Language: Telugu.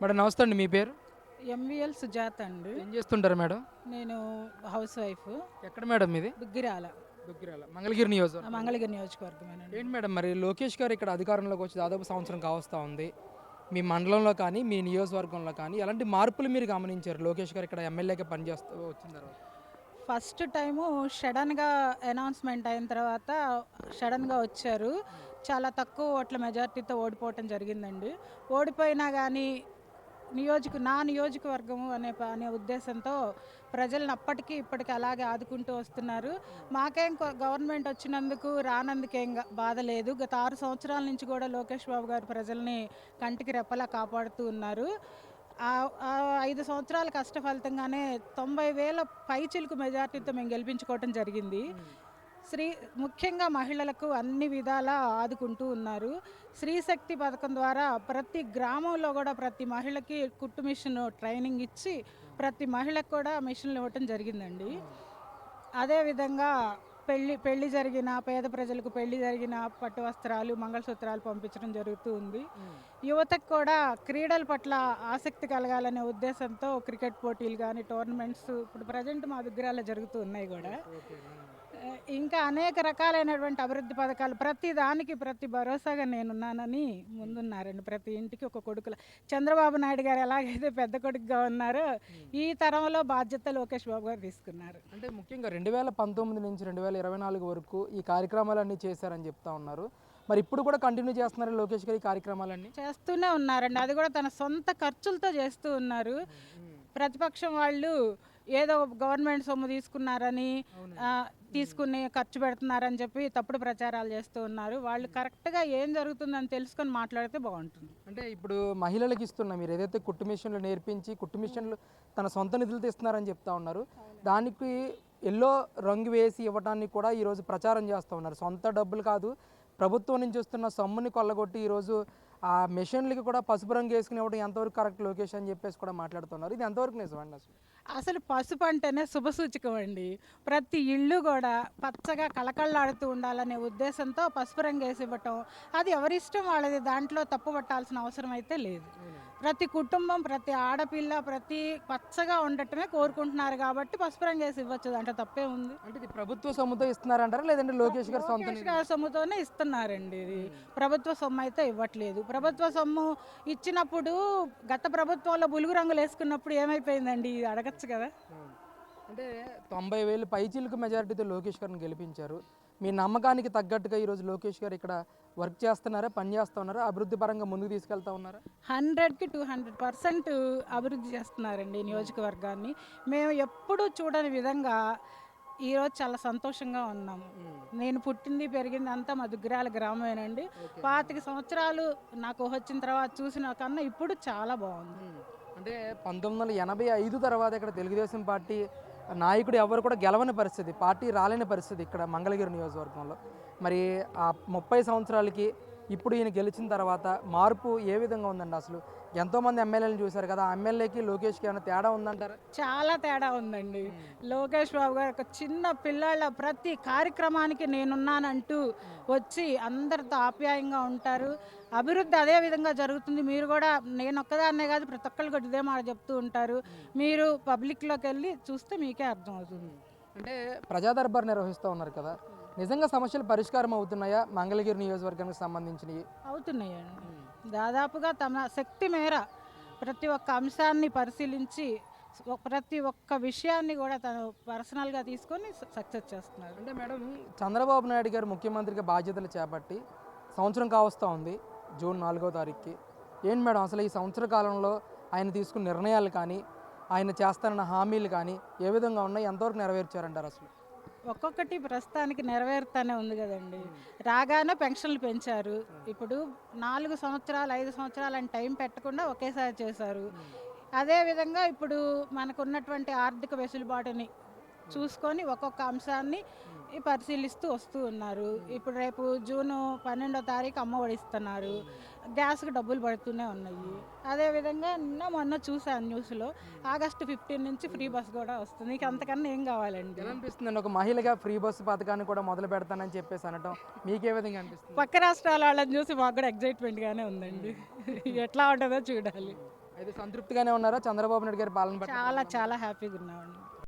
మేడం నమస్తే అండి మీ పేరు? ఎంవిఎల్ సుజాత అండి. ఏం చేస్తుంటారు మేడం? నేను హౌస్ వైఫ్. ఎక్కడ మేడం మీది? దుగ్గిరాల. దుగ్గిరాల మంగళగిరి నియోజకవర్గం. మంగళగిరి నియోజకవర్గమేనండి ఏంటి మేడం మరి లోకేష్ గారు ఇక్కడ అధికారంలోకి వచ్చి దాదాపు సంవత్సరం కావస్తా ఉంది. మీ మండలంలో కానీ మీ నియోజకవర్గంలో కానీ ఎలాంటి మార్పులు మీరు గమనించారు? లోకేష్ గారు ఇక్కడ ఎమ్మెల్యేగా పనిచేస్తూ వచ్చిన తర్వాత. ఫస్ట్ టైము సడన్గా అనౌన్స్మెంట్ అయిన తర్వాత సడన్గా వచ్చారు. చాలా తక్కువ ఓట్ల మెజార్టీతో ఓడిపోవటం జరిగిందండి. ఓడిపోయినా కానీ నియోజక నా నియోజకవర్గము అనే ప- అనే ఉద్దేశంతో ప్రజలను అప్పటికీ ఇప్పటికి అలాగే ఆదుకుంటూ వస్తున్నారు. మాకేం గవర్నమెంట్ వచ్చినందుకు రానందుకేం బాధ లేదు. గత ఆరు సంవత్సరాల నుంచి కూడా లోకేష్ బాబు గారు ప్రజల్ని కంటికి రెప్పలా కాపాడుతూ ఉన్నారు. ఆ- ఐదు సంవత్సరాల కష్ట ఫలితంగానే తొంభై వేల పైచిలుకు మెజార్టీతో మేము గెలిపించుకోవటం జరిగింది. శ్రీ ముఖ్యంగా మహిళలకు అన్ని విధాలా ఆదుకుంటూ ఉన్నారు. స్త్రీశక్తి పథకం ద్వారా ప్రతి గ్రామంలో కూడా ప్రతి మహిళకి కుట్టు మిషన్ ట్రైనింగ్ ఇచ్చి ప్రతి మహిళకు కూడా మిషన్లు ఇవ్వటం జరిగిందండి. అదేవిధంగా పెళ్ళి పెళ్ళి జరిగిన పేద ప్రజలకు పెళ్ళి జరిగిన పట్టు వస్త్రాలు మంగళసూత్రాలు పంపించడం జరుగుతూ ఉంది. యువతకు కూడా క్రీడల పట్ల ఆసక్తి కలగాలనే ఉద్దేశంతో క్రికెట్ పోటీలు కానీ టోర్నమెంట్స్ ఇప్పుడు ప్రజెంట్ మా దగ్గర జరుగుతూ ఉన్నాయి కూడా. ఇంకా అనేక రకాలైనటువంటి అభివృద్ధి పథకాలు ప్రతి దానికి ప్రతి భరోసాగా నేనున్నానని ముందున్నారండి. ప్రతి ఇంటికి ఒక కొడుకుల చంద్రబాబు నాయుడు గారు ఎలాగైతే పెద్ద కొడుకుగా ఉన్నారో ఈ తరంలో బాధ్యత లోకేష్ బాబు గారు తీసుకున్నారు. అంటే ముఖ్యంగా రెండు వేల పంతొమ్మిది నుంచి రెండు వేల ఇరవై నాలుగు వరకు ఈ కార్యక్రమాలన్నీ చేశారని చెప్తా ఉన్నారు. మరి ఇప్పుడు కూడా కంటిన్యూ చేస్తున్నారు లోకేష్ గారు ఈ కార్యక్రమాలన్నీ? చేస్తూనే ఉన్నారండి. అది కూడా తన సొంత ఖర్చులతో చేస్తూ ఉన్నారు. ప్రతిపక్షం వాళ్ళు ఏదో గవర్నమెంట్ సొమ్ము తీసుకున్నారని తీసుకుని ఖర్చు పెడుతున్నారని చెప్పి తప్పుడు ప్రచారాలు చేస్తూ ఉన్నారు. వాళ్ళు కరెక్ట్గా ఏం జరుగుతుందని తెలుసుకొని మాట్లాడితే బాగుంటుంది. అంటే ఇప్పుడు మహిళలకు ఇస్తున్న మీరు ఏదైతే కుట్టు మిషన్లు నేర్పించి కుట్టు మిషన్లు తన సొంత నిధులతో ఇస్తున్నారని చెప్తా ఉన్నారు. దానికి ఎల్లో రంగు వేసి ఇవ్వడానికి కూడా ఈరోజు ప్రచారం చేస్తూ ఉన్నారు. సొంత డబ్బులు కాదు ప్రభుత్వం నుంచి వస్తున్న సొమ్ముని కొల్లగొట్టి ఈరోజు ఆ మిషన్లకి కూడా పసుపు రంగు వేసుకుని ఇవ్వడం ఎంతవరకు కరెక్ట్ లొకేషన్ అని చెప్పేసి కూడా మాట్లాడుతున్నారు. ఇది ఎంతవరకు నిజమండి అసలు? అసలు పసుపు అంటేనే శుభసూచకం అండి. ప్రతి ఇల్లు కూడా పచ్చగా కళకళలాడుతూ ఉండాలనే ఉద్దేశంతో పసుపు రంగు వేసి ఇవ్వటం అది ఎవరిష్టం వాళ్ళది దాంట్లో తప్పు పట్టాల్సిన అవసరం అయితే లేదు. ప్రతి కుటుంబం ప్రతి ఆడపిల్ల ప్రతి పచ్చగా ఉండటమే కోరుకుంటున్నారు కాబట్టి పసుపు రంగు వేసి ఇవ్వచ్చు దాంట్లో తప్పే ఉంది. అంటే ఇది ప్రభుత్వ సొమ్ముతో ఇస్తున్నారంటారా? లేదంటే లోకేష్ గారు సొంత లోకేష్ గారి సొమ్ముతోనే ఇస్తున్నారండి ఇది. ప్రభుత్వ సొమ్ము అయితే ఇవ్వట్లేదు. ప్రభుత్వ సొమ్ము ఇచ్చినప్పుడు గత ప్రభుత్వంలో బులుగు రంగులు వేసుకున్నప్పుడు ఏమైపోయిందండి? ఇది అడగచ్చు కదా? అంటే తొంభై వేలు పైచీలకు మెజారిటీతో లోకేష్ గారిని గెలిపించారు. మీ నమ్మకానికి తగ్గట్టుగా ఈరోజు లోకేష్ గారు ఇక్కడ వర్క్ చేస్తున్నారా పని చేస్తా ఉన్నారా అభివృద్ధి పరంగా ముందుకు తీసుకెళ్తా ఉన్నారా? హండ్రెడ్కి టూ హండ్రెడ్ పర్సెంట్ అభివృద్ధి చేస్తున్నారండి నియోజకవర్గాన్ని. మేము ఎప్పుడూ చూడని విధంగా ఈరోజు చాలా సంతోషంగా ఉన్నాము నేను పుట్టింది పెరిగింది అంతా మా దుగ్గిరాల గ్రామమేనండి పాతిక సంవత్సరాలు నాకు వచ్చిన తర్వాత చూసిన కన్నా ఇప్పుడు చాలా బాగుంది. అంటే పంతొమ్మిది వందల ఎనభై ఐదు తర్వాత ఇక్కడ తెలుగుదేశం పార్టీ నాయకుడు ఎవరు కూడా గెలవని పరిస్థితి పార్టీ రాలేని పరిస్థితి ఇక్కడ మంగళగిరి నియోజకవర్గంలో. మరి ఆ ముప్పై సంవత్సరాలకి ఇప్పుడు ఈయన గెలిచిన తర్వాత మార్పు ఏ విధంగా ఉందండి అసలు? ఎంతోమంది ఎమ్మెల్యేలు చూశారు కదా ఎమ్మెల్యేకి లోకేష్కి ఏమైనా తేడా ఉందంటారా? చాలా తేడా ఉందండి. లోకేష్ బాబు గారు ఒక చిన్న పిల్లాళ్ళ ప్రతి కార్యక్రమానికి నేనున్నానంటూ వచ్చి అందరితో ఆప్యాయంగా ఉంటారు. అభివృద్ధి అదే విధంగా జరుగుతుంది. మీరు కూడా నేను ఒక్కదాన్నే కాదు ప్రతి ఒక్కళ్ళు కూడా ఇదే మాట చెప్తూ ఉంటారు. మీరు పబ్లిక్లోకి వెళ్ళి చూస్తే మీకే అర్థమవుతుంది అంటే ప్రజా దర్బార్ నిర్వహిస్తూ ఉన్నారు కదా. నిజంగా సమస్యలు పరిష్కారం అవుతున్నాయా? మంగళగిరి నియోజకవర్గానికి సంబంధించినవి? అవుతున్నాయండి. దాదాపుగా తమ శక్తి మేర ప్రతి ఒక్క అంశాన్ని పరిశీలించి ప్రతి ఒక్క విషయాన్ని కూడా తను పర్సనల్గా తీసుకొని సక్సెస్ చేస్తున్నారు. అంటే మేడం చంద్రబాబు నాయుడు గారు ముఖ్యమంత్రిగా బాధ్యతలు చేపట్టి సంవత్సరం కావస్తూ ఉంది జూన్ నాలుగో తారీఖుకి. ఏంటి మేడం అసలు ఈ సంవత్సర కాలంలో ఆయన తీసుకున్న నిర్ణయాలు కానీ ఆయన చేస్తానన్న హామీలు కానీ ఏ విధంగా ఉన్నాయి? ఎంతవరకు నెరవేర్చారంటారు అసలు? ఒక్కొక్కటి ప్రస్తుతానికి నెరవేరుతానే ఉంది కదండి. రాగానే పెన్షన్లు పెంచారు. ఇప్పుడు నాలుగు సంవత్సరాలు ఐదు సంవత్సరాలు అని టైం పెట్టకుండా ఒకేసారి చేశారు. అదేవిధంగా ఇప్పుడు మనకున్నటువంటి ఆర్థిక వెసులుబాటుని చూసుకొని ఒక్కొక్క అంశాన్ని పరిశీలిస్తూ వస్తూ ఉన్నారు. ఇప్పుడు రేపు జూన్ పన్నెండో తారీఖు అమ్మ ఇస్తున్నారు గ్యాస్కి డబ్బులు పడుతూనే ఉన్నాయి. అదేవిధంగా నిన్న మొన్న చూసాను న్యూస్లో ఆగస్టు ఫిఫ్టీన్ నుంచి ఫ్రీ బస్ కూడా వస్తుంది. ఇక అంతకన్నా ఏం కావాలండి? అనిపిస్తుంది? ఒక మహిళగా ఫ్రీ బస్సు పథకాన్ని కూడా మొదలు పెడతానని చెప్పేసి అనటం మీకే విధంగా అనిపిస్తుంది? పక్క రాష్ట్రాల వాళ్ళని చూసి మాకు కూడా ఎగ్జైట్మెంట్గానే ఉందండి. ఎట్లా ఉంటుందో చూడాలి. అయితే సంతృప్తిగానే ఉన్నారా? చంద్రబాబు నాయుడు గారి పాలన చాలా చాలా హ్యాపీగా ఉన్నామండి.